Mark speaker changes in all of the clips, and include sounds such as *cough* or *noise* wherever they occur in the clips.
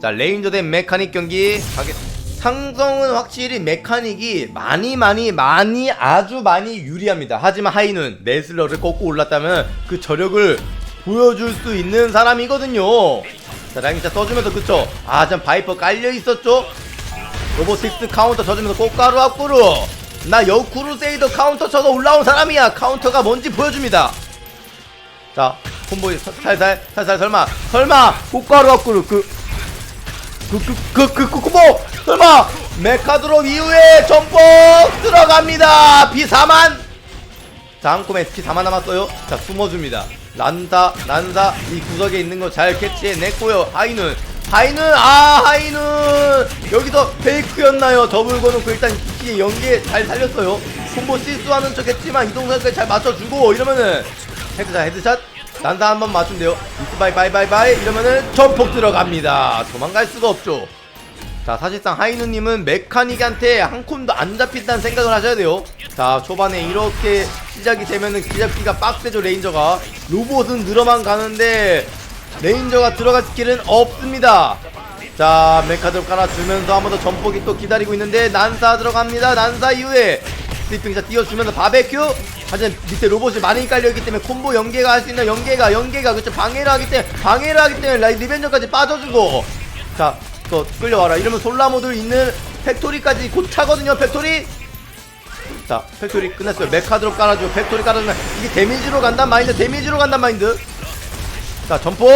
Speaker 1: 자 레인저 대 메카닉 경기 가게. 상성은 확실히 메카닉이 많이 많이 많이 아주 많이 유리합니다. 하지만 하이는 네슬러를 꺾고 올랐다면 그 저력을 보여줄 수 있는 사람이거든요. 자 라인자 써주면서 그쵸? 아참 바이퍼 깔려있었죠? 로보틱스 카운터 쳐주면서 꽃가루 앞구루 나 여쿠루세이더 카운터 쳐서 올라온 사람이야. 카운터가 뭔지 보여줍니다. 자 콤보이 서- 살살 살살 설마 설마 꽃가루 앞구루 그 그그그그 콤보 설마 메카드롭 이후에 전폭 들어갑니다. 비4만. 자 한콤에 피4만 남았어요. 자 숨어줍니다. 난사 난사 이 구석에 있는 거 잘 캐치해냈고요. 하이는 하이는 아 하이는 여기서 페이크였나요? 더블 거놓고 일단 기기의 연계 잘 살렸어요. 콤보 실수하는 척 했지만 이동선까지 잘 맞춰주고 이러면은 헤드샷 헤드샷 난사 한번 맞추면 돼요. 이스바이 바이바이바이. 이러면은 전폭 들어갑니다. 도망갈 수가 없죠. 자 사실상 하이누님은 메카닉한테 한 콤도 안 잡힌다는 생각을 하셔야 돼요. 자 초반에 이렇게 시작이 되면은 기잡기가 빡세죠 레인저가. 로봇은 늘어만 가는데 레인저가 들어갈 길은 없습니다. 자 메카드로 깔아주면서 한 번 더 전폭이 또 기다리고 있는데 난사 들어갑니다. 난사 이후에 스리핑자 띄워주면서 바베큐 하지만 밑에 로봇이 많이 깔려있기 때문에 콤보 연계가 할 수 있는 연계가 연계가 그쵸 방해를 하기 때문에 방해를 하기 때문에 라이 리벤저까지 빠져주고 자, 또 끌려와라. 이러면 솔라모드 있는 팩토리까지 곧 차거든요, 팩토리. 자, 팩토리 끝났어요. 메카드롭 깔아주고 팩토리 깔아주면 이게 데미지로 간단 마인드, 데미지로 간단 마인드. 자, 전폭!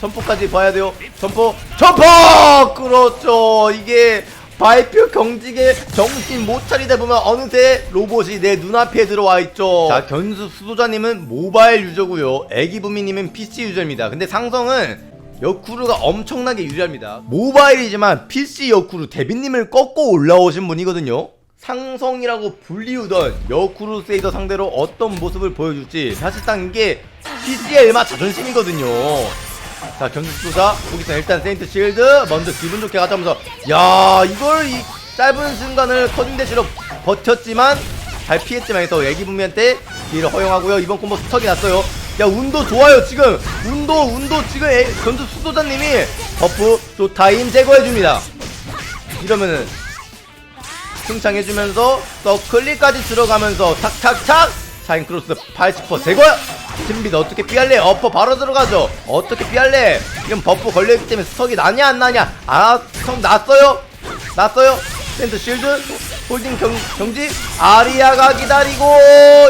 Speaker 1: 전폭까지 봐야 돼요. 전폭, 전폭! 그렇죠. 이게 발표 경직에 정신 못 차리다 보면 어느새 로봇이 내 눈앞에 들어와 있죠. 자, 견수 수도자님은 모바일 유저고요. 애기부미님은 PC 유저입니다. 근데 상성은 여쿠루가 엄청나게 유리합니다. 모바일이지만 PC 여쿠루 데뷔님을 꺾고 올라오신 분이거든요. 상성이라고 불리우던 여쿠루 세이더 상대로 어떤 모습을 보여줄지 사실상 이게 PC의 얼마 자존심이거든요. 자 경기수사 거기서 일단 세인트 실드. 먼저 기분 좋게 가자면서. 야 이걸 이 짧은 순간을 커진 대시로 버텼지만 잘 피했지만 해서 애기부미한테 기회를 허용하고요. 이번 콤보 스턱이 났어요. 야 운도 좋아요 지금. 운도 운도 지금 애, 전투 수도자님이 버프 쇼타임 제거해줍니다. 이러면은 승창해주면서 서클리까지 들어가면서 탁탁탁 샤인크로스 80% 제거 신비드 어떻게 피할래? 어퍼 바로 들어가죠. 어떻게 피할래? 이건 버프 걸려있기 때문에 스턱이 나냐 안 나냐? 아 스턱 났어요? 났어요? 센터 실드? 홀딩 경, 경지? 아리아가 기다리고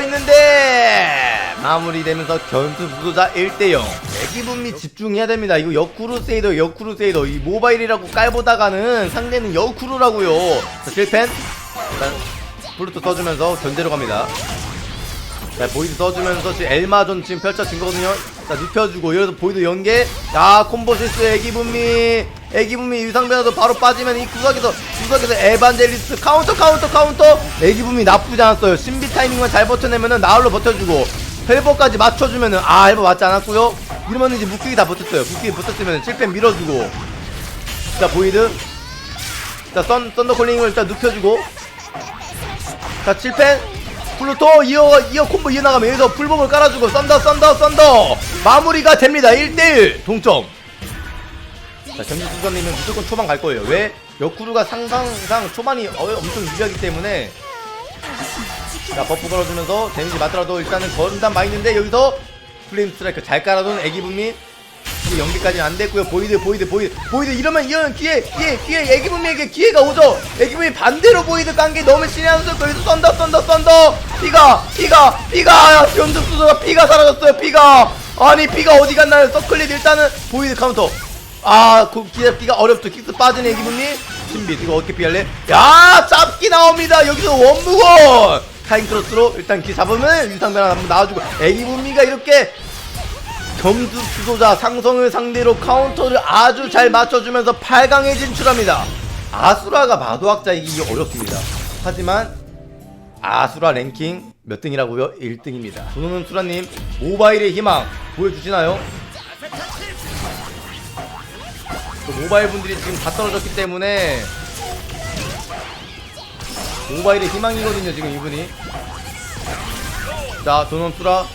Speaker 1: 있는데! 마무리되면서 견수 부도자 1대0 애기분미 집중해야 됩니다. 이거 여쿠루세이더 여쿠루세이더. 이 모바일이라고 깔보다가는 상대는 여쿠루라고요. 자 실펜. 일단 블루투 써주면서 견제로 갑니다 자 보이드 써주면서 지금 엘마전 지금 펼쳐진 거거든요. 자 눕혀주고 여기서 보이드 연계. 야 콤보 실수 애기분미. 애기분미 유상변화도 바로 빠지면 이 구석에서 구석에서 에반젤리스트 카운터 카운터 카운터. 애기분미 나쁘지 않았어요. 신비 타이밍만 잘 버텨내면은 나홀로 버텨주고 헬버까지 맞춰주면은 아 헬버 맞지 않았고요. 이러면 이제 묶이기 다 버텼어요. 묶이기 버텼으면 7펜 밀어주고. 자 보이드. 자 썬, 썬더콜링을 일단 눕혀주고. 자 7펜 플루토 이어 이어 콤보 이어나가면 여기서 풀bom을 깔아주고 썬더 썬더 썬더. 마무리가 됩니다. 1대1 동점. 자 경기 수사님은 무조건 초반 갈 거예요. 왜? 역구루가 상상상 초반이 어, 엄청 유리하기 때문에. 자 버프 걸어주면서 데미지 맞더라도 일단은 건단 마인드인데 여기서 플레임 스트라이크 잘 깔아둔 애기분미 이게 연기까지는 안 됐고요. 보이드, 보이드, 보이드, 보이드 이러면 이러면 기회, 기회, 기회, 애기분미에게 기회가 오죠. 애기분미 반대로 보이드 간게 너무 신뢰하면서 거기서 썬더, 썬더, 썬더. 피가, 피가, 피가, 수소가 피가 사라졌어요. 피가. 아니 피가 어디 갔나요? 서클릿 일단은 보이드 카운터. 아, 그 기잡기가 어렵죠. 킥스 빠진 애기분미. 신비 이거 어떻게 피할래? 야, 잡기 나옵니다. 여기서 원무건. 타임크로스로 일단 기 잡으면 유상변화 한번 나와주고 애기분미가 이렇게 점수 주도자 상성을 상대로 카운터를 아주 잘 맞춰주면서 8강에 진출합니다. 아수라가 마도학자 이기기 어렵습니다. 하지만 아수라 랭킹 몇 등이라고요? 1등입니다. 조노는 수라님 모바일의 희망 보여주시나요? 또 모바일 분들이 지금 다 떨어졌기 때문에 모바일의 희망이거든요 지금 이분이 자 조노는 수라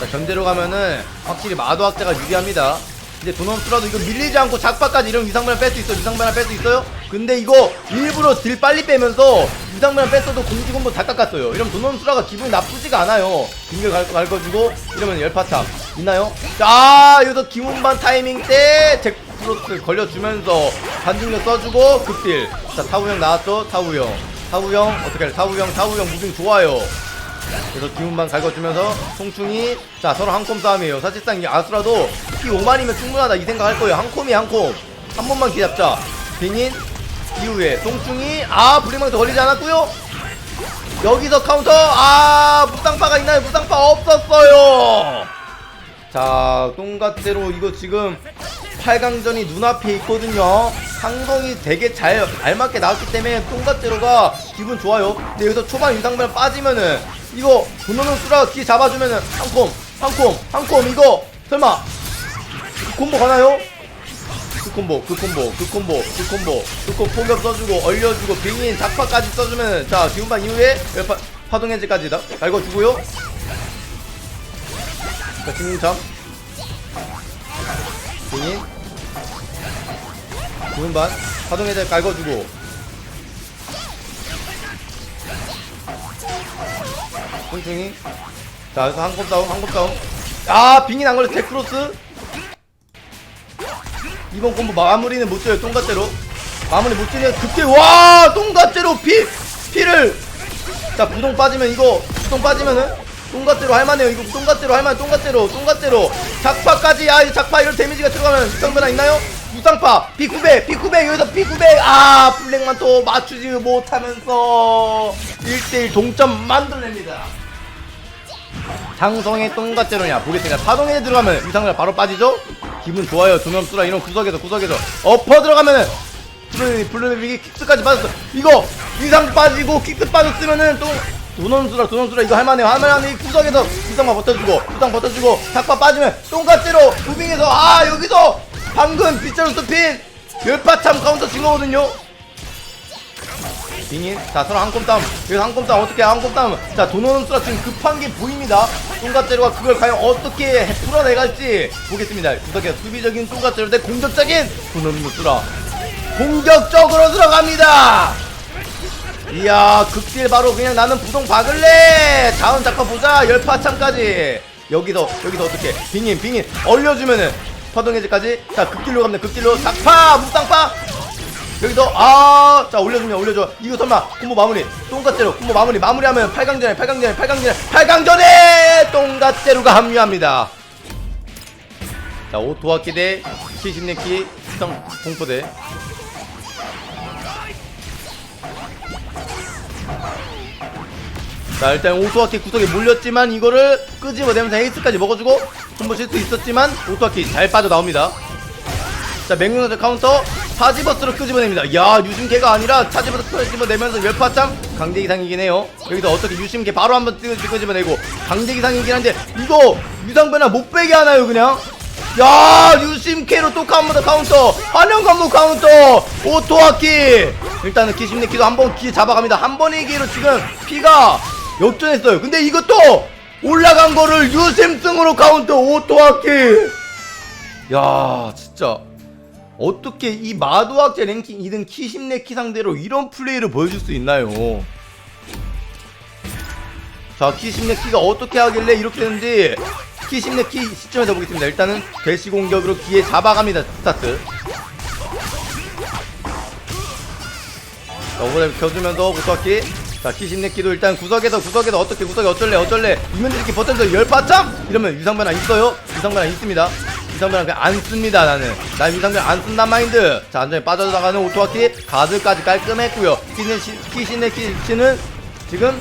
Speaker 1: 자, 견제로 가면은 확실히 마도 학자가 유리합니다. 이제 도넘스라도 이거 밀리지 않고 작바까지 이런 위상변화 뺄수 있어요. 위상변화 뺄수 있어요? 근데 이거 일부러 딜 빨리 빼면서 위상변화 뺐어도 공지 공보 다 깎았어요. 이러면 도넘스라가 기분이 나쁘지가 않아요. 갈, 갈거주고 이러면 열파탑 있나요? 자 여기서 김운반 타이밍 때 잭프로스 걸려주면서 반중력 써주고 급딜. 자 타우형 나왔어. 타우형. 타우형 어떻게 할래? 타우형 타우형 무빙 좋아요. 그래서 기운만 갈궈주면서 송충이 자 서로 한콤 싸움이에요. 사실상 이 아수라도 피 5만이면 충분하다 이 생각할 거예요. 한 콤이 한콤 한 번만 기 잡자. 빙인 이후에 송충이 아 브리망도 걸리지 않았고요. 여기서 카운터 아 무쌍파가 있나요? 무쌍파 없었어요. 자 똥같대로 이거 지금 8강전이 눈앞에 있거든요. 상성이 되게 잘 알맞게 나왔기 때문에 똥같대로가 기분 좋아요. 근데 여기서 초반 유상변 빠지면은 이거 도노는 수라 뒤 잡아주면은 한콤 한콤 한콤 이거. 설마 그 콤보 가나요? 그 콤보 그 콤보 그 콤보 그 콤보. 그 콤보 폭격 써주고 얼려주고 빙인 작파까지 써주면 자 기운반 이후에 파, 파동 해제까지 다. 갈궈주고요. 자 빙인참 빙인 기운반. 파동해제 갈궈주고. 콩충이. 자 여기서 한컵 싸움 한컵 싸움 아안 걸려 제크로스. 이번 콤보 마무리는 못 줘요 똥갓대로. 마무리 못 주면 그때 와 똥갓대로 피 피를. 자 부동 빠지면 이거 부동 빠지면은 똥갓대로 할만해요. 이거 똥갓대로 할만 똥갓대로 똥갓대로. 작파까지 아이 작파 이런 데미지가 들어가면 유상 변화 있나요? 무쌍파 P900 P900 여기서 P900 아 블랙만 또 맞추지 못하면서 1대1 동점 만들어냅니다. 장성의 똥갓제로냐? 보겠습니다. 파동에 들어가면 위상을 바로 빠지죠? 기분 좋아요. 두명수라 이런 구석에서 구석에서. 엎어 들어가면은 블루비 킥스까지 빠졌어. 이거 위상 빠지고 킥스 빠졌으면은 또 도넌수라 도넌수라 이거 할만해 이 구석에서 위상만 버텨주고 위상 버텨주고 작파 빠지면 똥갓제로 무빙에서 아 여기서 방금 빗자루 스핀! 열파참 카운터 친 거거든요? 빙인? 자 서로 한콤 싸움. 여기서 한콤 싸움 어떻게 한콤 싸움. 자 도노는수라 지금 급한 게 보입니다. 똥갓제로가 그걸 과연 어떻게 풀어내갈지 보겠습니다. 구석에 수비적인 똥갓제로 대 공격적인 도노는수라 공격적으로 들어갑니다 이야 극딜 바로 그냥 나는 부동 박을래! 다음 작품 보자! 열파참까지! 여기서 여기서 어떻게 빙인 빙인. 얼려주면은 파동해제까지? 자 극딜로 갑니다. 극딜로. 작파! 무쌍파! 여기서 아자 올려주면 올려줘. 이거 설마 콤보 마무리. 똥갓제로 콤보 마무리. 마무리하면 8강전에 8강전에 8강전에 8강전에 똥갓제로가 합류합니다. 자 오토와키 대 키신네키 수성 공포대 자 일단 오토와키 구석에 몰렸지만 이거를 끄집어내면서 에이스까지 먹어주고 콤보 실 수 있었지만 오토와키 잘 빠져나옵니다. 자 맹룡사자 카운터 차지버스로 끄집어냅니다. 야 유심개가 아니라 차지버스 끄집어내면서 열파짱 강대 이상이긴 해요. 여기서 어떻게 유심개 바로 한번 끄- 끄집어내고 강대 이상이긴 한데 이거 유상변화 못 빼게 하나요 그냥? 야 유심케로 또 카운터 카운터. 환영 감독 카운터. 오토아키. 일단은 기심내키도 한번기 잡아갑니다. 한 번의 기회로 지금 피가 역전했어요. 근데 이것도 올라간 거를 유심승으로 카운터 오토아키. 야 진짜. 어떻게 이 마도학제 랭킹 2등 키심네키 상대로 이런 플레이를 보여줄 수 있나요? 자 키심네키가 어떻게 하길래 이렇게 되는지 키심네키 시점에서 보겠습니다. 일단은 대시 공격으로 기에 잡아갑니다 스타트. 자 오버랩 켜주면서 구석기 자 키심네키도 일단 구석에서 구석에서 어떻게 구석에 어쩔래 어쩔래. 이면들 이렇게 버텨서 열바짱 이러면 위상변화 있어요? 위상변화 있습니다. 위상변화 그냥 안 씁니다 나는. 난 위상변화 안 쓴단 마인드. 자 안전에 빠져나가는 오토와키 가드까지 깔끔했고요. 키신네키 씨는 지금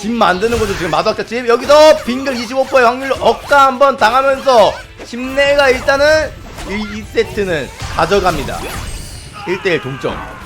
Speaker 1: 집 만드는 거죠 지금 마도학자 집. 여기서 빙글 25%의 확률로 억까 한번 당하면서 심내가 일단은 이, 이 세트는 가져갑니다. 1대1 동점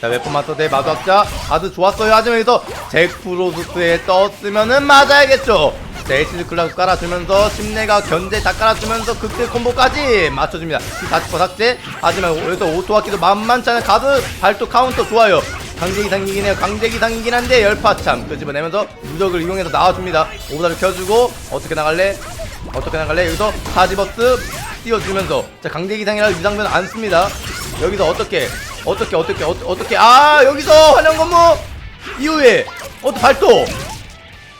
Speaker 1: 자 웨폰마스터 대 마도학자. 아주 좋았어요. 하지만 여기서 잭프로스트에 떴으면은 맞아야겠죠. 셀시드 클라스 깔아주면서 심내가 견제 다 깔아주면서 극딜 콤보까지 맞춰줍니다. 40% 삭제. 하지만 여기서 오토와키도 만만치 않은 가드 발도 카운터 좋아요. 강제기 상이긴 해요. 강제기 상이긴 한데 열파참. 끄집어내면서 무적을 이용해서 나와줍니다. 오다를 켜주고 어떻게 나갈래? 어떻게 나갈래? 여기서 카지버스 띄워주면서. 자 강제기 상이라 유상변 안 씁니다. 여기서 어떻게 어떻게 어떻게 어, 어떻게? 아 여기서 환영 건무! 이후에 어또 발도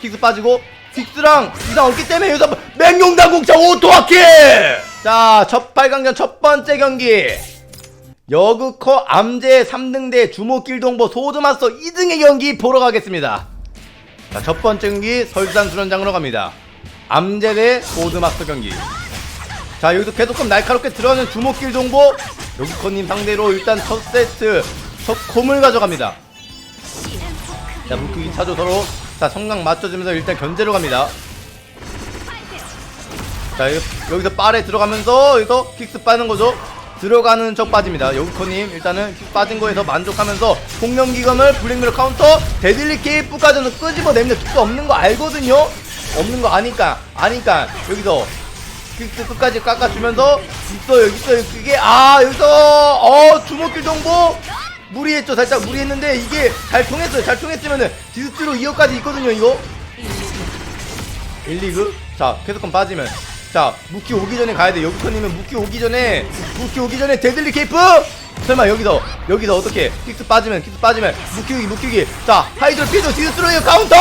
Speaker 1: 킥스 빠지고 킥스랑 이상 없기 때문에 여기서 맹용당 공차 오토하키! 자첫 8강전 첫 번째 경기. 여그커 암제 3등대 주목길 동보 소드마스터 2등의 경기 보러 가겠습니다. 자 첫 번째 경기 설산 수련장으로 갑니다. 암제 대 소드마스터 경기. 자 여기서 계속금 날카롭게 들어가는 주목길 동보 여그커님 상대로 일단 첫 세트 첫 콤을 가져갑니다. 자 묶기 차죠 서로 자 성강 맞춰주면서 일단 견제로 갑니다. 자 여기, 여기서 빨에 들어가면서 여기서 킥스 빠는 거죠? 들어가는 척 빠집니다. 여우코님 일단은 킥 빠진 거에서 만족하면서 공룡기검을 블랙미러 카운터 데딜리 케이프까지는 끄집어냅니다. 킥스 없는 거 알거든요? 없는 거 아니까 아니까 여기서 끝까지 깎아주면서 있어요 있어요 그게 아 여기서 어 주먹길 정보 무리했죠. 살짝 무리했는데 이게 잘 통했어요. 잘 통했으면은 디스트로 2호까지 있거든요 이거. 1리그? 자 계속건 빠지면. 자 무키 오기 전에 가야 돼. 여기커님은 무키 오기 전에 무키 오기 전에 데들리 케이프? 설마 여기서 여기서 어떻게? 킥스 빠지면 킥스 빠지면. 무키기 무키기. 자 하이드로 피드 디스트로이어 카운터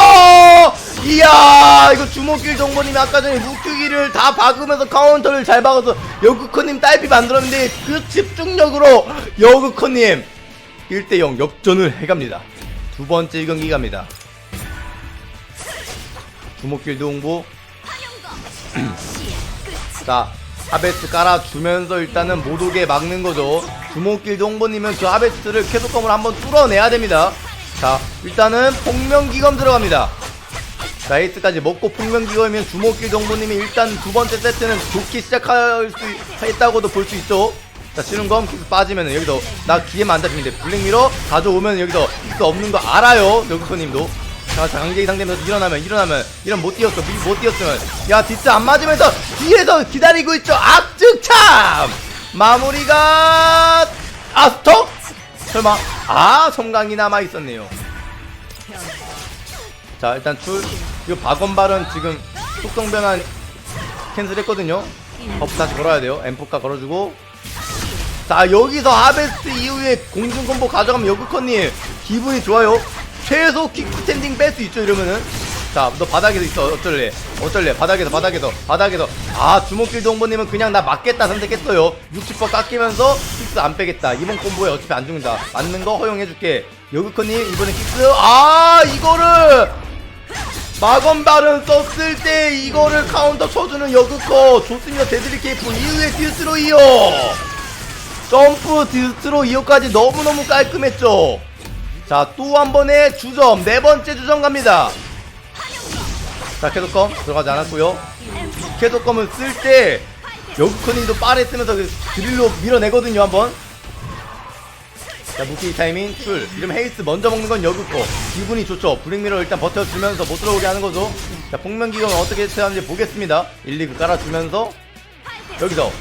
Speaker 1: 이야 이거 주목길 정보님이 아까 전에 무키기를 다 박으면서 카운터를 잘 박아서 여그커님 딸피 만들었는데 그 집중력으로 여그커님 1대0 역전을 해갑니다. 두 번째 경기 갑니다. 주목길 동보 *clears throat* 자 하베스 깔아주면서 일단은 못 오게 막는 거죠. 주목길 동보님은 그 하베스를 계속검을 한번 뚫어내야 됩니다. 자 일단은 폭명기검 들어갑니다 자 에이스까지 먹고 폭명기검이면 주목길 동보님이 일단 두 번째 세트는 좋게 시작할 수 있다고도 볼 수 있죠. 자 치는검 킥스 빠지면은 여기서 나 기회만 안 잡히는데 블랙미러 가져오면 여기서 킥스 없는 거 알아요 여기서님도. 자, 자 강제기 상대면서 일어나면 일어나면 이런 못 뛰었어 미- 못 뛰었으면. 야 디스 안 맞으면서 뒤에서 기다리고 있죠. 악증참! 마무리가 아 스톱 설마 아 성강이 남아 있었네요. 자 일단 출 이거 박원발은 지금 속성 변환 캔슬했거든요. 버프 다시 걸어야 돼요. 엠포카 걸어주고. 자 여기서 하베스트 이후에 공중 콤보 가져가면 여그커님 기분이 좋아요. 최소 킥스탠딩 뺄 수 있죠 이러면은. 자 너 바닥에서 있어. 어쩔래? 어쩔래? 바닥에서 바닥에서 바닥에서. 아 주목길 동보님은 그냥 나 맞겠다 선택했어요. 60% 깎이면서 킥스 안 빼겠다. 이번 콤보에 어차피 안 죽는다. 맞는 거 허용해줄게. 여그커님 이번에 킥스. 아 이거를 마건발은 썼을 때 이거를 카운터 쳐주는 여그커 좋습니다 데드리 케이프 이후에 딜스로 이어. 점프 디스트로이어까지 너무너무 깔끔했죠. 자 또 한 번의 주점 네 번째 주점 갑니다. 자 캐도컴 들어가지 않았고요. 캐도컴을 쓸때 여그커님도 빠르게 쓰면서 그 드릴로 밀어내거든요 한번 자 무키 타이밍 출. 이러면 헤이스 먼저 먹는 건 여그커 기분이 좋죠. 블랙미러 일단 버텨주면서 못 들어오게 하는 거죠. 자 폭명기검은 어떻게 하는지 보겠습니다. 1, 2그 깔아주면서. 여기서.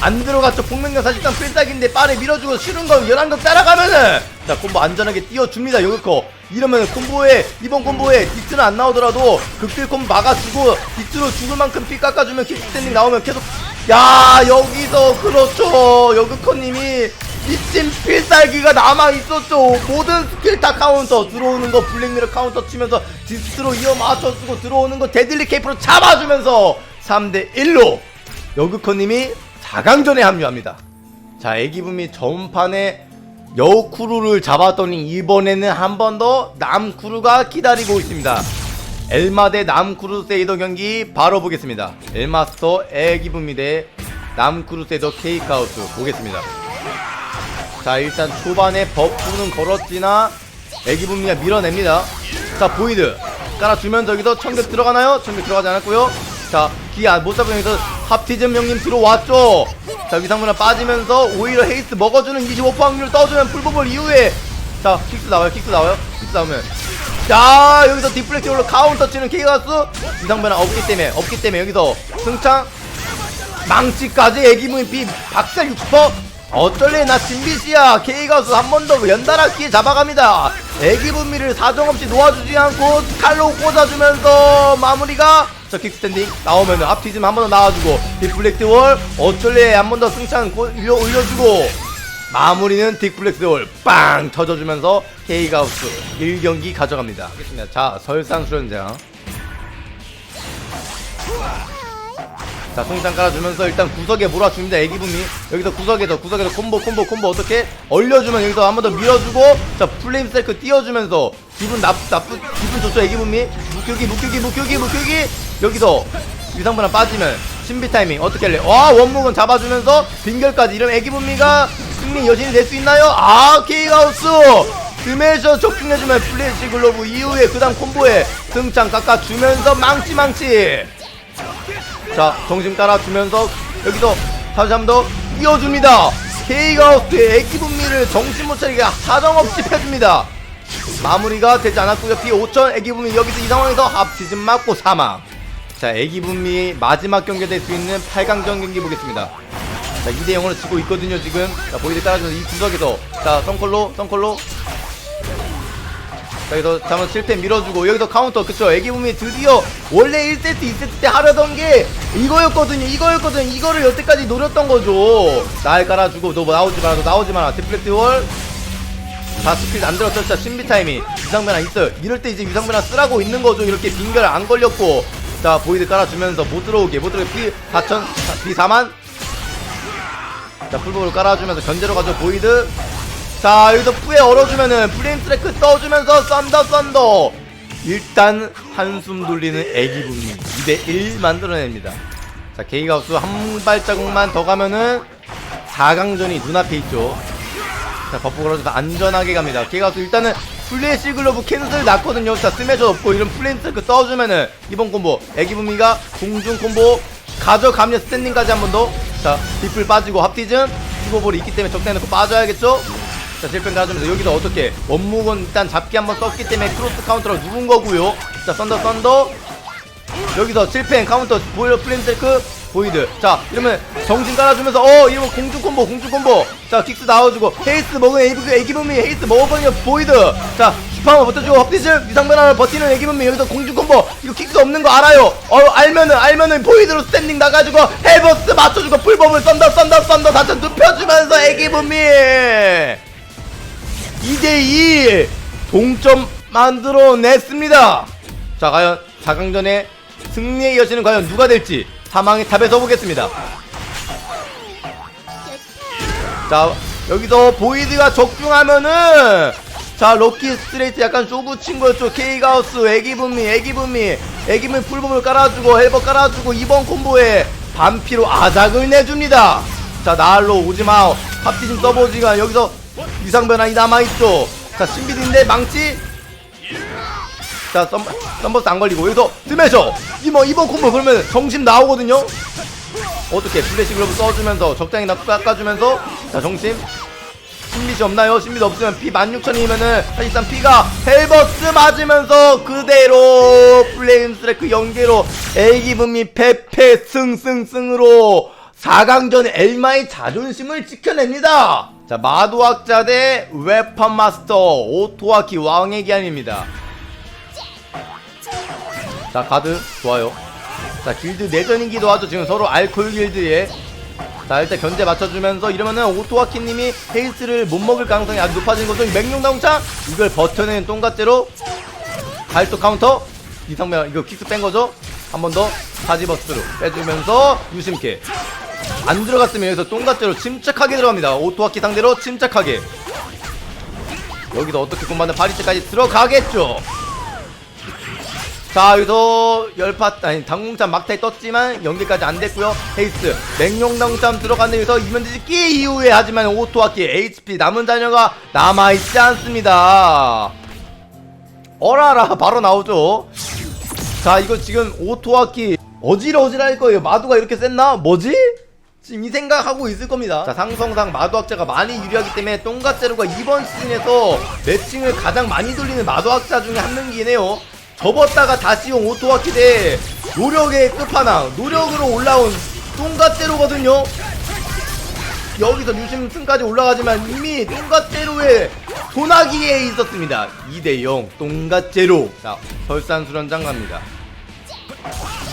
Speaker 1: 안 들어갔죠. 폭명경 사실상 필살기인데 빠르게 밀어주고 쉬는 거 11점 따라가면은. 자 콤보 안전하게 띄워줍니다 여기코 이러면 콤보에 이번 콤보에 디스는 안 나오더라도 극딜 콤보 막아주고 디스로 죽을 만큼 피 깎아주면 킥스탠딩 나오면 계속. 야 여기서 그렇죠. 여그커님이 미친 필살기가 남아있었죠 모든 스킬 다 카운터 들어오는 거 블랙미러 카운터 치면서 디스로 이어 맞춰 쓰고 들어오는 거 데들리 케이프로 잡아주면서 3대1로 여그커님이 4강전에 합류합니다. 자, 애기붐이 전판에 여우쿠루를 잡았더니 이번에는 한 번 더 남쿠루가 기다리고 있습니다. 엘마 대 남쿠루세이더 경기 바로 보겠습니다. 엘마스터 애기붐이 대 남쿠루세이더 케이크아우트 보겠습니다. 자, 일단 초반에 버프는 걸었지나 애기붐이가 밀어냅니다. 자, 보이드 깔아주면서 여기서 청격 들어가나요? 청격 들어가지 않았고요. 자, 기못 잡으면 여기서 합티즘 형님 들어왔죠. 자, 위상문화 빠지면서 오히려 헤이스 먹어주는 25% 확률 떠주면 풀버블 이후에 자, 킥스 나와요. 킥스 나와요. 킥스 나오면 자, 여기서 디플렉티올로 카운터 치는 케이가스 위상변화 없기 때문에 없기 때문에 여기서 승창 망치까지 애기무인 비 박살 60% 어쩔래 나 진비씨야. K가우스 한번 더 연달아 기회 잡아갑니다. 애기 분미를 사정없이 놓아주지 않고 칼로 꽂아주면서 마무리가 저 킥스탠딩 나오면은 앞티즘 한 번 더 나와주고 디플렉트 월 어쩔래 한 번 더 승찬 고- 올려, 올려주고 마무리는 딕플렉스 월빵 터져주면서 K가우스 1경기 가져갑니다. 자 설상 수련장 자 송장 깔아주면서 일단 구석에 몰아줍니다 애기분이. 여기서 구석에서 구석에서 콤보 콤보 콤보 어떻게? 얼려주면 여기서 한 번 더 밀어주고 자 플레임 세크 띄워주면서 기분 나쁘 나쁘 기분 좋죠 애기분이? 묵육이 묵육이 묵육이 묵육이 여기서 위상분한 빠지면 신비 타이밍 어떻게 할래? 와 원목은 잡아주면서 빙결까지. 이러면 애기분미가 승리 여신이 될 수 있나요? 아 케이가우스! 스매셔 적중해주면 플래시 글로브 이후에 그 다음 콤보에 등창 깎아주면서 망치 망치 자 정신 깔아주면서 여기서 다시 한 번더 띄워줍니다. 케이가우스의 애기 분미를 정신 못 차리게 사정없이 펴줍니다. 마무리가 되지 않았고요 피 5천 애기 분미 여기서 이 상황에서 합치진 맞고 사망. 자 애기 분미 마지막 경기 될수 있는 8강전 경기 보겠습니다. 자 2대 0으로 지고 있거든요 지금. 자 보이드 깔아주면서 이 구석에서 자 썬콜로 썬콜로 자, 여기서 잠깐 실패 밀어주고 여기서 카운터 그쵸? 애기붐이 드디어 원래 1세트 2세트 때 하려던 게 이거였거든요 이거였거든요. 이거를 여태까지 노렸던 거죠. 날 깔아주고 너뭐 나오지 마라 너 나오지 마라. 디플렉트 월 다 스킬 안 들었죠 진짜 신비 타이밍 위상변화 있어요. 이럴 때 이제 위상변화 쓰라고 있는 거죠. 이렇게 빙결 안 걸렸고. 자 보이드 깔아주면서 못 들어오게 못 들어오게. 피 4천 피 4만. 자 풀복을 깔아주면서 견제로 가죠 보이드 자 여기서 푸에 얼어주면은 프레임 트래크 떠주면서 썬더 썬더. 일단 한숨 돌리는 애기분이 2대1 만들어냅니다. 자 게이가우스 한 발자국만 더 가면은 4강전이 눈앞에 있죠. 자 버프 걸어줘서 안전하게 갑니다. 게이가우스 일단은 플래시 글러브 캔슬 났거든요. 자 스매셔 없고 이런 프레임 트래크 떠주면은 이번 콤보 애기 분미가 공중 콤보 가져가면 스탠딩까지 한 번 더자 뒷불 빠지고 합티즌 피고볼이 있기 때문에 적당히 넣고 빠져야겠죠 자 실패 가주면서 여기서 어떻게? 원목은 일단 잡기 한번 썼기 때문에 크로스 카운터로 누른 거고요. 자 썬더 썬더. 여기서 실패 카운터 보일러 플레임 테크. 보이드. 자 이러면 정신 깔아주면서 어 이러면 공중 콤보 공중 콤보. 자 킥스 나와주고 헤이스 먹은 애기분미 헤이스 먹어버리면 보이드. 자 슈퍼만 버텨주고 헛디슬 위상변화를 버티는 애기분미 여기서 공중 콤보. 이거 킥스 없는 거 알아요. 어 알면은 알면은 보이드로 스탠딩 나가지고 헬버스 맞춰주고 풀범을 썬더 썬더 썬더 다쳐 눕혀주면서 애기분미 2대2 동점 만들어냈습니다. 자, 과연 4강전의 승리의 여신은 과연 누가 될지 사망의 탑에서 보겠습니다. 자, 여기서 보이드가 적중하면은 자, 럭키 스트레이트 약간 쇼부 친 거였죠. 케이가우스, 애기분미, 애기분미, 애기분미 풀범을 깔아주고 헬버 깔아주고 이번 콤보에 반피로 아작을 내줍니다. 자, 나알로 오지마. 합티즘 써보지가 여기서 위상 변환이 남아있죠. 자, 신비드인데 망치. 자, 썸, 썸버스 안 걸리고 여기서 스매셔. 이번 이번 콤보 그러면 정신 나오거든요. 어떻게 플래시 글러브 써주면서 적당히 나 깎아주면서 자 정심 신비시 없나요? 신비도 없으면 피 16,000이면은 사실상 피가 헬버스 맞으면서 그대로 플레임 스트레크 연계로 애기분미 페페 승승승으로 4강전 엘마의 자존심을 지켜냅니다 자 마도학자 대 웨펀 마스터 오토와키 왕의 기한입니다. 자 가드 좋아요. 자 길드 내전이기도 하죠. 지금 서로 알콜 길드에. 자 일단 견제 맞춰주면서 이러면은 오토와키님이 헤이스를 못 먹을 가능성이 아주 높아진 거죠. 이 맹룡다웅창! 이걸 버텨내는 똥갓제로 발도 카운터. 이상면 이거 킥스 뺀 거죠? 한 번 더. 사지버스로 빼주면서 유심캐 안 들어갔으면 여기서 똥갓제로 침착하게 들어갑니다. 오토와키 상대로 침착하게. 여기서 어떻게 공받는 파리채까지 들어가겠죠? 자 여기서 열파 아니 당궁참 막타에 떴지만 연계까지 안 됐고요. 헤이스 맹룡당참 들어갔는데 여기서 이면지기 이후에 하지만 오토와키 HP 남은 자녀가 남아있지 않습니다. 어라라 바로 나오죠. 자 이거 지금 오토와키 어질어질할 거예요. 마두가 이렇게 셌나? 뭐지? 지금 이 생각하고 있을 겁니다. 자, 상성상 마도학자가 많이 유리하기 때문에 똥갓제로가 이번 시즌에서 매칭을 가장 많이 돌리는 마도학자 중에 한 명이긴 해요. 접었다가 다시 온 오토와키 대 노력의 끝판왕, 노력으로 올라온 똥갓제로거든요. 여기서 유심승까지 올라가지만 이미 똥갓제로의 소나기에 있었습니다 2대0 똥갓제로 자 설산수련장 갑니다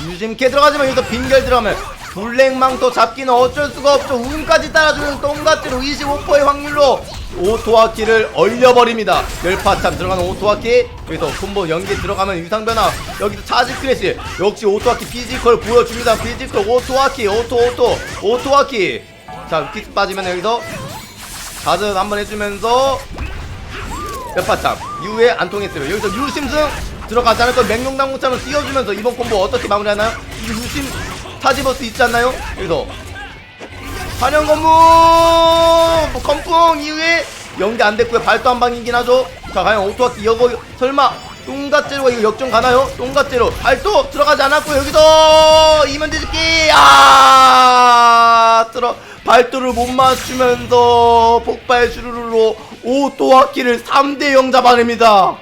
Speaker 1: 유심캐 들어가지만 여기서 빈결 들어가면 블랙망토 잡기는 어쩔 수가 없죠. 운까지 따라주는 똥갓제로 25%의 확률로 오토와키를 얼려버립니다. 열파참 들어가는 오토와키. 여기서 콤보 연계 들어가면 유상변화. 여기서 차지 크래시. 역시 오토와키 피지컬 보여줍니다. 피지컬 오토와키 오토 오토 오토와키. 자 키스 빠지면 여기서 가드 한번 해주면서 몇파참. 이후에 안 통했어요. 여기서 유심승 들어가지 않을 걸 맹룡당무참을 띄워주면서 이번 콤보 어떻게 마무리하나요? 유심 타지버스 있지 않나요? 여기서. 환영 건무! 뭐 건풍 이후에 연계 안 됐고요. 발도 한 방이긴 하죠. 자 과연 오토와키 이거 설마 똥갓제로가 이거 역전 가나요? 똥갓제로 발도 들어가지 않았고 여기서 이면 뒤집기! 아! 들어 발도를 못 맞추면서 폭발 슈루루로 오토와키를 3대0 잡아냅니다